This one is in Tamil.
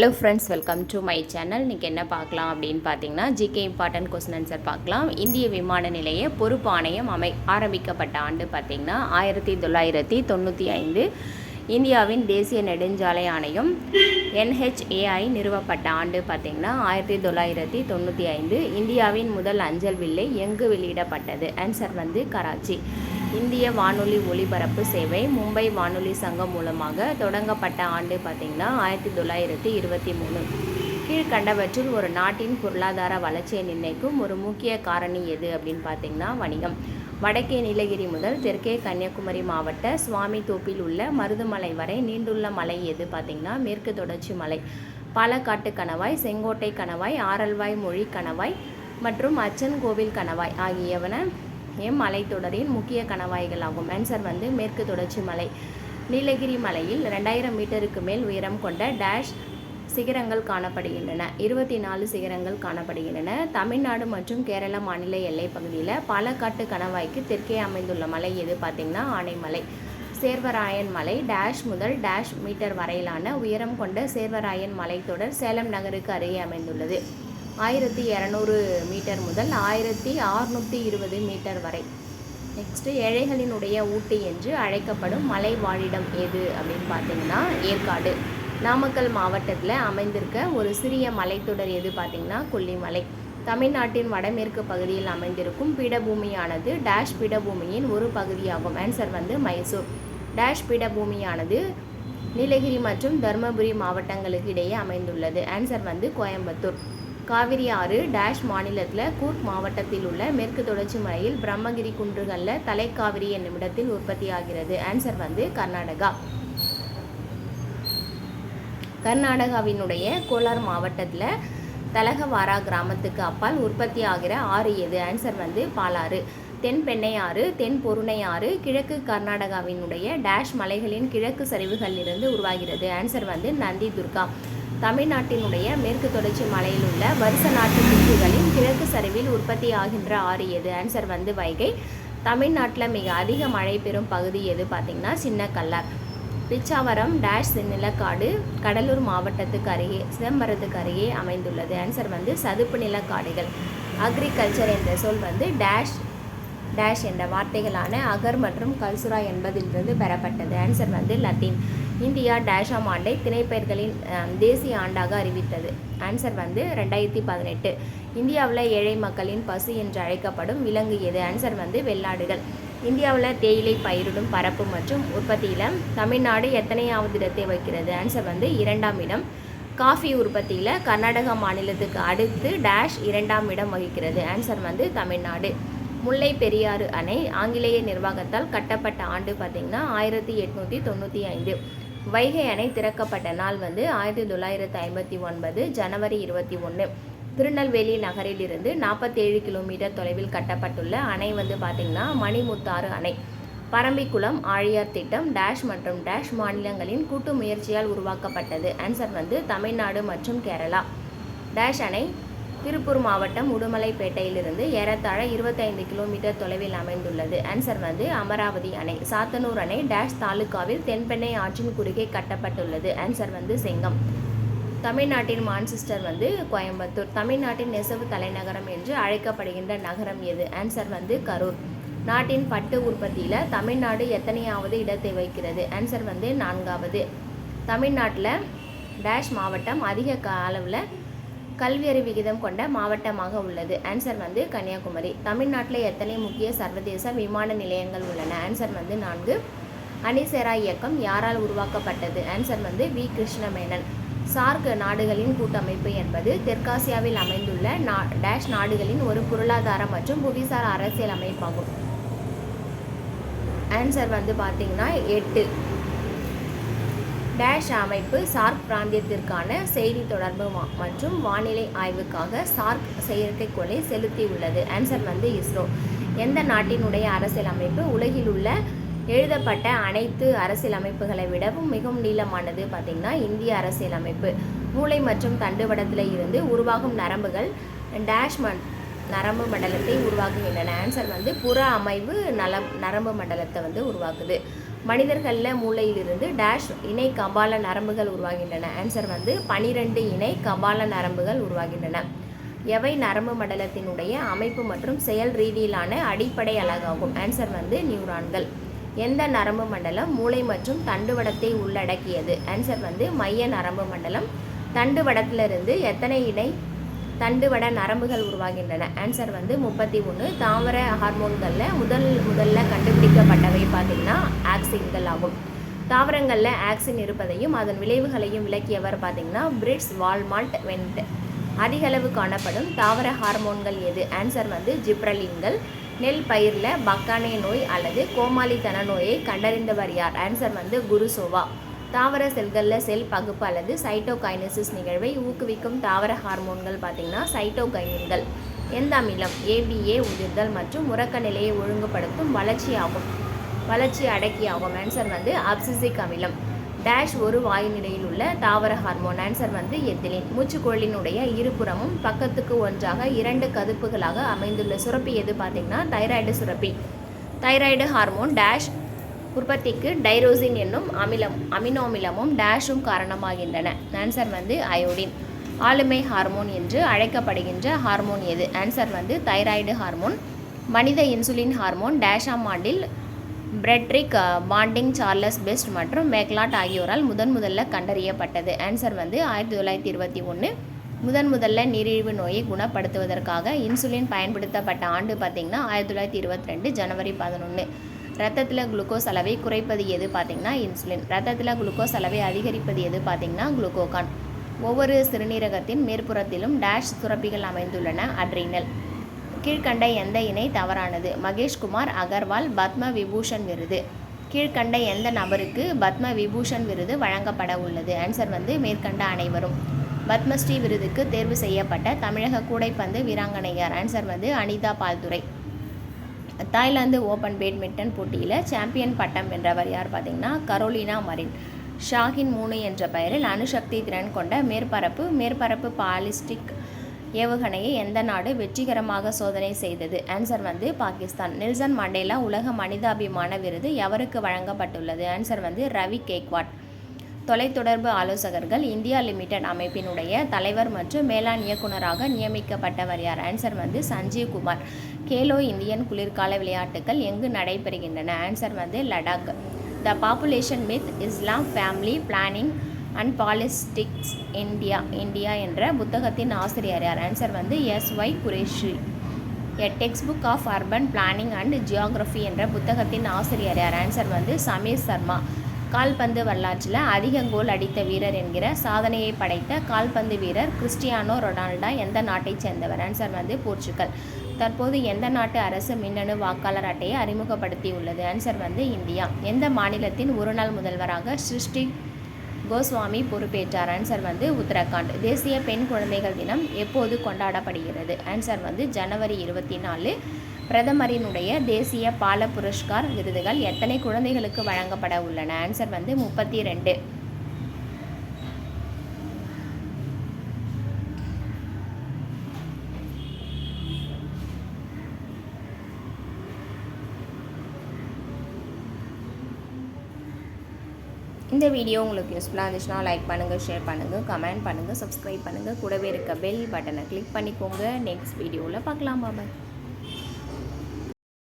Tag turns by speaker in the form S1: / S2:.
S1: Hello friends welcome to my channel இன்றைக்கி என்ன பார்க்கலாம் அப்படின்னு பார்த்தீங்கன்னா ஜிகே இம்பார்ட்டன்ட் கொஸ்டின் ஆன்சர் பார்க்கலாம். இந்திய விமான நிலைய பொறுப்பு ஆணையம் அமை ஆரம்பிக்கப்பட்ட ஆண்டு பார்த்திங்கன்னா ஆயிரத்தி தொள்ளாயிரத்தி தொண்ணூற்றி ஐந்து. இந்தியாவின் தேசிய நெடுஞ்சாலை ஆணையம் என்ஹெச்ஏஐ நிறுவப்பட்ட ஆண்டு பார்த்திங்கன்னா ஆயிரத்தி தொள்ளாயிரத்தி தொண்ணூற்றி ஐந்து. இந்தியாவின் முதல் அஞ்சல் வில்லை எங்கு வெளியிடப்பட்டது? ஆன்சர் வந்து கராச்சி. இந்திய வானொலி ஒலிபரப்பு சேவை மும்பை வானொலி சங்கம் மூலமாக தொடங்கப்பட்ட ஆண்டு பார்த்திங்கன்னா ஆயிரத்தி தொள்ளாயிரத்தி இருபத்தி மூணு. கீழ்கண்டவற்றில் ஒரு நாட்டின் பொருளாதார வளர்ச்சியை நிர்ணயிக்கும் ஒரு முக்கிய காரணி எது அப்படின்னு பார்த்தீங்கன்னா வணிகம். வடக்கே நீலகிரி முதல் தெற்கே கன்னியாகுமரி மாவட்ட சுவாமி தோப்பில் உள்ள மருதுமலை வரை நீண்டுள்ள மலை எது பார்த்திங்கன்னா மேற்கு தொடர்ச்சி மலை. பாலக்காட்டு கணவாய் செங்கோட்டை கணவாய் ஆரல்வாய் மொழி கணவாய் மற்றும் அச்சன் கோவில் கணவாய் ஆகியவன எம் மலைத்தொடரின் முக்கிய கணவாய்களாகும்? ஆன்சர் வந்து மேற்கு தொடர்ச்சி மலை. நீலகிரி மலையில் ரெண்டாயிரம் மீட்டருக்கு மேல் உயரம் கொண்ட டேஷ் சிகரங்கள் காணப்படுகின்றன. இருபத்தி நாலு சிகரங்கள் காணப்படுகின்றன. தமிழ்நாடு மற்றும் கேரள மாநில எல்லைப் பகுதியில் பாலக்காட்டு கணவாய்க்கு தெற்கே அமைந்துள்ள மலை எது பார்த்திங்கன்னா ஆனைமலை. சேர்வராயன் மலை டேஷ் முதல் டேஷ் மீட்டர் வரையிலான உயரம் கொண்ட சேர்வராயன் மலைத்தொடர் சேலம் நகருக்கு அருகே அமைந்துள்ளது. ஆயிரத்தி இரநூறு மீட்டர் முதல் ஆயிரத்தி அறுநூற்றி இருபது மீட்டர் வரை. நெக்ஸ்ட்டு ஏழைகளினுடைய ஊட்டி என்று அழைக்கப்படும் மலை வாழிடம் எது அப்படின்னு பார்த்தீங்கன்னா ஏற்காடு. நாமக்கல் மாவட்டத்தில் அமைந்திருக்க ஒரு சிறிய மலைத்தொடர் எது பார்த்திங்கன்னா கொல்லிமலை. தமிழ்நாட்டின் வடமேற்கு பகுதியில் அமைந்திருக்கும் பீடபூமியானது டேஷ் பீடபூமியின் ஒரு பகுதியாகும். ஆன்சர் வந்து மைசூர். டேஷ் பீடபூமியானது நீலகிரி மற்றும் தருமபுரி மாவட்டங்களுக்கு இடையே அமைந்துள்ளது. ஆன்சர் வந்து கோயம்புத்தூர். காவிரி ஆறு டேஷ் மாநிலத்தில் கூர்க் மாவட்டத்தில் உள்ள மேற்கு தொடர்ச்சி மலையில் பிரம்மகிரி குன்றுகளில் தலைக்காவிரி என்னும் இடத்தில் உற்பத்தியாகிறது. ஆன்சர் வந்து கர்நாடகா. கர்நாடகாவினுடைய கோலார் மாவட்டத்தில் தலகவாரா கிராமத்துக்கு அப்பால் உற்பத்தி ஆகிற ஆறு எது? ஆன்சர் வந்து பாலாறு. தென் பெண்ணையாறு ஆறு தென் பொருணையாறு ஆறு கிழக்கு கர்நாடகாவினுடைய டேஷ் மலைகளின் கிழக்கு சரிவுகளிலிருந்து உருவாகிறது. ஆன்சர் வந்து நந்தி துர்கா. தமிழ்நாட்டினுடைய மேற்கு தொடர்ச்சி மலையில் உள்ள வருஷ நாட்டு குன்றுகளின் கிழக்கு சரிவில் உற்பத்தி ஆகின்ற ஆறு எது? ஆன்சர் வந்து வைகை. தமிழ்நாட்டில் மிக அதிக மழை பெறும் பகுதி எது பார்த்திங்கன்னா சின்னக்கல்லார். பிச்சாவரம் டேஷ் நிலக்காடு கடலூர் மாவட்டத்துக்கு அருகே சிதம்பரத்துக்கு அருகே அமைந்துள்ளது. ஆன்சர் வந்து சதுப்பு நிலக்காடுகள். அக்ரிகல்ச்சர் என்ற சொல் வந்து டேஷ் டேஷ் என்ற வார்த்தைகளான அகர் மற்றும் கல்சுரா என்பதிலிருந்து பெறப்பட்டது. ஆன்சர் வந்து லத்தீன். இந்தியா டேஷாம் ஆண்டை திணைப்பெயர்களின் தேசிய ஆண்டாக அறிவித்தது. ஆன்சர் வந்து ரெண்டாயிரத்தி பதினெட்டு. இந்தியாவில் ஏழை மக்களின் பசு என்று அழைக்கப்படும் விலங்கு எது? ஆன்சர் வந்து வெள்ளாடுகள். இந்தியாவில் தேயிலை பயிரிடும் பரப்பு மற்றும் உற்பத்தியில் தமிழ்நாடு எத்தனையாவது இடத்தை வைக்கிறது? ஆன்சர் வந்து இரண்டாம் இடம். காஃபி உற்பத்தியில் கர்நாடகா மாநிலத்துக்கு அடுத்து டேஷ் இரண்டாம் இடம் வகிக்கிறது. ஆன்சர் வந்து தமிழ்நாடு. முல்லை பெரியாறு அணை ஆங்கிலேய நிர்வாகத்தால் கட்டப்பட்ட ஆண்டு பார்த்திங்கன்னா ஆயிரத்தி எட்நூற்றி தொண்ணூற்றி ஐந்து. வைகை அணை திறக்கப்பட்ட நாள் வந்து ஆயிரத்தி தொள்ளாயிரத்தி ஐம்பத்தி ஒன்பது ஜனவரி இருபத்தி ஒன்று திருநெல்வேலி நகரிலிருந்து நாற்பத்தேழு கிலோமீட்டர் தொலைவில் கட்டப்பட்டுள்ள அணை வந்து பார்த்திங்கன்னா மணிமுத்தாறு அணை. பரம்பிக்குளம் ஆழியார் திட்டம் டேஷ் மற்றும் டேஷ் மாநிலங்களின் கூட்டு முயற்சியால் உருவாக்கப்பட்டது. ஆன்சர் வந்து தமிழ்நாடு மற்றும் கேரளா. டேஷ் அணை திருப்பூர் மாவட்டம் உடுமலைப்பேட்டையிலிருந்து ஏறத்தாழ இருபத்தைந்து கிலோமீட்டர் தொலைவில் அமைந்துள்ளது. ஆன்சர் வந்து அமராவதி அணை. சாத்தனூர் அணை டேஷ் தாலுகாவில் தென்பெண்ணை ஆற்றின் குறுக்கே கட்டப்பட்டுள்ளது. ஆன்சர் வந்து செங்கம். தமிழ்நாட்டின் மான்செஸ்டர் வந்து கோயம்புத்தூர். தமிழ்நாட்டின் நெசவு தலைநகரம் என்று அழைக்கப்படுகின்ற நகரம் எது? ஆன்சர் வந்து கரூர். நாட்டின் பட்டு உற்பத்தியில் தமிழ்நாடு எத்தனையாவது இடத்தை வைக்கிறது? ஆன்சர் வந்து நான்காவது. தமிழ்நாட்டில் டேஷ் மாவட்டம் அதிக அளவில் கல்வியறி விகிதம் கொண்ட மாவட்டமாக உள்ளது. ஆன்சர் வந்து கன்னியாகுமரி. தமிழ்நாட்டில் எத்தனை முக்கிய சர்வதேச விமான நிலையங்கள் உள்ளன? ஆன்சர் வந்து நான்கு. அணிசேரா இயக்கம் யாரால் உருவாக்கப்பட்டது? ஆன்சர் வந்து வி. கிருஷ்ணமேனன். சார்க் நாடுகளின் கூட்டமைப்பு என்பது தெற்காசியாவில் அமைந்துள்ள நா டேஷ் நாடுகளின் ஒரு பொருளாதார மற்றும் புவிசார் அரசியல் அமைப்பாகும். ஆன்சர் வந்து பார்த்தீங்கன்னா எட்டு. டேஷ் அமைப்பு சார்க் பிராந்தியத்திற்கான செய்தி தொடர்பு மற்றும் வானிலை ஆய்வுக்காக சார்க் செயற்கைக்கோளை செலுத்தியுள்ளது. ஆன்சர் வந்து இஸ்ரோ. எந்த நாட்டினுடைய அரசியல் அமைப்பு உலகில் உள்ள எழுதப்பட்ட அனைத்து அரசியல் அமைப்புகளை விடவும் மிகவும் நீளமானது பார்த்திங்கன்னா இந்திய அரசியல் அமைப்பு மூளை மற்றும் தண்டுவடத்தில் இருந்து உருவாகும் நரம்புகள் டேஷ் மண் நரம்பு மண்டலத்தை உருவாக்குகின்றன. ஆன்சர் வந்து புற அமைவு நல நரம்பு மண்டலத்தை வந்து உருவாக்குது. மனிதர்களில் மூளையிலிருந்து டேஷ் இணை கபால நரம்புகள் உருவாகின்றன. ஆன்சர் வந்து பனிரெண்டு இணை கபால நரம்புகள் உருவாகின்றன. எவை நரம்பு மண்டலத்தினுடைய அமைப்பு மற்றும் செயல் ரீதியிலான அடிப்படை அழகாகும்? ஆன்சர் வந்து நியூரான்கள் எந்த நரம்பு மண்டலம் மூளை மற்றும் தண்டுவடத்தை உள்ளடக்கியது? ஆன்சர் வந்து மைய நரம்பு மண்டலம். தண்டுவடத்திலிருந்து எத்தனை இணை தண்டுவட நரம்புகள் உருவாகின்றன. ஆன்சர் வந்து முப்பத்தி ஒன்று தாவர ஹார்மோன்களில் முதல் முதல்ல கண்டுபிடிக்கப்பட்டவை பார்த்திங்கன்னா ஆக்சின்கள் ஆகும். தாவரங்களில் ஆக்சின் இருப்பதையும் அதன் விளைவுகளையும் விளக்கியவர் பார்த்திங்கன்னா பிரிட்ஸ் வால்மால்ட் வெண்ட் அதிகளவு காணப்படும் தாவர ஹார்மோன்கள் எது? ஆன்சர் வந்து ஜிப்ரலின்கள் நெல் பயிரில் பக்கானே நோய் அல்லது கோமாளித்தன நோயை கண்டறிந்தவர் யார்? ஆன்சர் வந்து குருசோவா. தாவர செல்களில் செல் பகுப்பு அல்லது சைட்டோகைனசிஸ் நிகழ்வை ஊக்குவிக்கும் தாவர ஹார்மோன்கள் பார்த்திங்கன்னா சைட்டோகைனின்கள். எந்த அமிலம்? ஏபிஏ உதிர்தல் மற்றும் உறக்க நிலையை ஒழுங்குபடுத்தும் வளர்ச்சி ஆகும் வளர்ச்சி அடக்கி ஆகும் ஆன்சர் வந்து அப்சிசிக் அமிலம். டேஷ் ஒரு வாயு நிலையில் உள்ள தாவர ஹார்மோன். ஆன்சர் வந்து எத்திலின். மூச்சுக்குழலினுடைய இருபுறமும் பக்கத்துக்கு ஒன்றாக இரண்டு கதுப்புகளாக அமைந்துள்ள சுரப்பி எது பார்த்திங்கன்னா? தைராய்டு சுரப்பி. தைராய்டு ஹார்மோன் டேஷ் உற்பத்திக்கு டைரோசின் என்னும் அமிலம் அமினோ அமிலமும் டேஷும் காரணமாகின்றன. ஆன்சர் வந்து அயோடின். ஆளுமை ஹார்மோன் என்று அழைக்கப்படுகின்ற ஹார்மோன் எது? ஆன்சர் வந்து தைராய்டு ஹார்மோன். மனித இன்சுலின் ஹார்மோன் டேஷாம் ஆண்டில் பிரெட்ரிக் பாண்டிங் சார்லஸ் பெஸ்ட் மற்றும் மேக்லாட் ஆகியோரால் முதன் முதல்ல கண்டறியப்பட்டது. ஆன்சர் வந்து ஆயிரத்தி தொள்ளாயிரத்தி இருபத்தி ஒன்று முதன் முதல்ல நீரிழிவு நோயை குணப்படுத்துவதற்காக இன்சுலின் பயன்படுத்தப்பட்ட ஆண்டு பார்த்திங்கன்னா ஆயிரத்தி தொள்ளாயிரத்தி இருபத்தி ரெண்டு ஜனவரி பதினொன்று ரத்தத்தில் குளுக்கோஸ் அளவை குறைப்பது எது பார்த்திங்கன்னா இன்சுலின். ரத்தத்தில் குளுக்கோஸ் அளவை அதிகரிப்பது எது பார்த்திங்கன்னா குளுக்கோகான். ஒவ்வொரு சிறுநீரகத்தின் மேற்புறத்திலும் டேஷ் சுரப்பிகள் அமைந்துள்ளன அட்ரினல். கீழ்கண்ட எந்த இணை தவறானது? மகேஷ்குமார் அகர்வால் பத்ம விபூஷன் விருது. கீழ்கண்ட எந்த நபருக்கு பத்ம விபூஷன் விருது வழங்கப்பட உள்ளது? ஆன்சர் வந்து மேற்கண்ட அனைவரும். பத்மஸ்ரீ விருதுக்கு தேர்வு செய்யப்பட்ட தமிழக கூடைப்பந்து வீராங்கனையார். ஆன்சர் வந்து Anitha Pauldurai Thailand open badminton போட்டியில் சாம்பியன் பட்டம் வென்றவர் யார் பார்த்தீங்கன்னா கரோலினா மரின். ஷாஹின் மூணு என்ற பெயரில் அணுசக்தி திறன் கொண்ட மேற்பரப்பு மேற்பரப்பு பாலிஸ்டிக் ஏவுகணையை எந்த நாடு வெற்றிகரமாக சோதனை செய்தது? ஆன்சர் வந்து பாகிஸ்தான். நெல்சன் மண்டேலா உலக மனிதாபிமான விருது எவருக்கு வழங்கப்பட்டுள்ளது? ஆன்சர் வந்து ரவி கேக்வாட். தொலைத்தொடர்பு ஆலோசகர்கள் இந்தியா லிமிடெட் அமைப்பினுடைய தலைவர் மற்றும் மேலாண் இயக்குநராக நியமிக்கப்பட்டவர் யார்? ஆன்சர் வந்து சஞ்சீவ் குமார். கேலோ இந்தியன் குளிர்கால விளையாட்டுகள் எங்கு நடைபெறுகின்றன? ஆன்சர் வந்து Ladakh. The population myth Islam family planning and politics India India என்ற புத்தகத்தின் ஆசிரியர் யார்? ஆன்சர் வந்து S Y Quraishi a textbook of urban planning and geography என்ற புத்தகத்தின் ஆசிரியர் யார்? ஆன்சர் வந்து சமீர் சர்மா. கால்பந்து வரலாற்றில் அதிக கோல் அடித்த வீரர் என்கிற சாதனையை படைத்த கால்பந்து வீரர் கிறிஸ்டியானோ ரொனால்டா எந்த நாட்டைச் சேர்ந்தவர்? ஆன்சர் வந்து போர்ச்சுகல். தற்போது எந்த நாட்டு அரசு மின்னணு வாக்காளர் அட்டையை அறிமுகப்படுத்தியுள்ளது? ஆன்சர் வந்து இந்தியா. எந்த மாநிலத்தின் ஒரு நாள் முதல்வராக சிருஷ்டி கோஸ்வாமி பொறுப்பேற்றார்? ஆன்சர் வந்து உத்தரகாண்ட். தேசிய பெண் குழந்தைகள் தினம் எப்போது கொண்டாடப்படுகிறது? ஆன்சர் வந்து ஜனவரி இருபத்தி நாலு பிரதமரினுடைய தேசிய பால புரஸ்கார் விருதுகள் எத்தனை குழந்தைகளுக்கு வழங்கப்பட உள்ளன? ஆன்சர் வந்து முப்பத்தி ரெண்டு. இந்த வீடியோ உங்களுக்கு யூஸ்ஃபுல்லாக இருந்துச்சுன்னா லைக் பண்ணுங்கள் ஷேர் பண்ணுங்கள் கமெண்ட் பண்ணுங்கள் சப்ஸ்கிரைப் பண்ணுங்கள் கூடவே இருக்க பெல் பட்டனை கிளிக் பண்ணிக்கோங்க. நெக்ஸ்ட் வீடியோவில் பார்க்கலாம். பாபாய்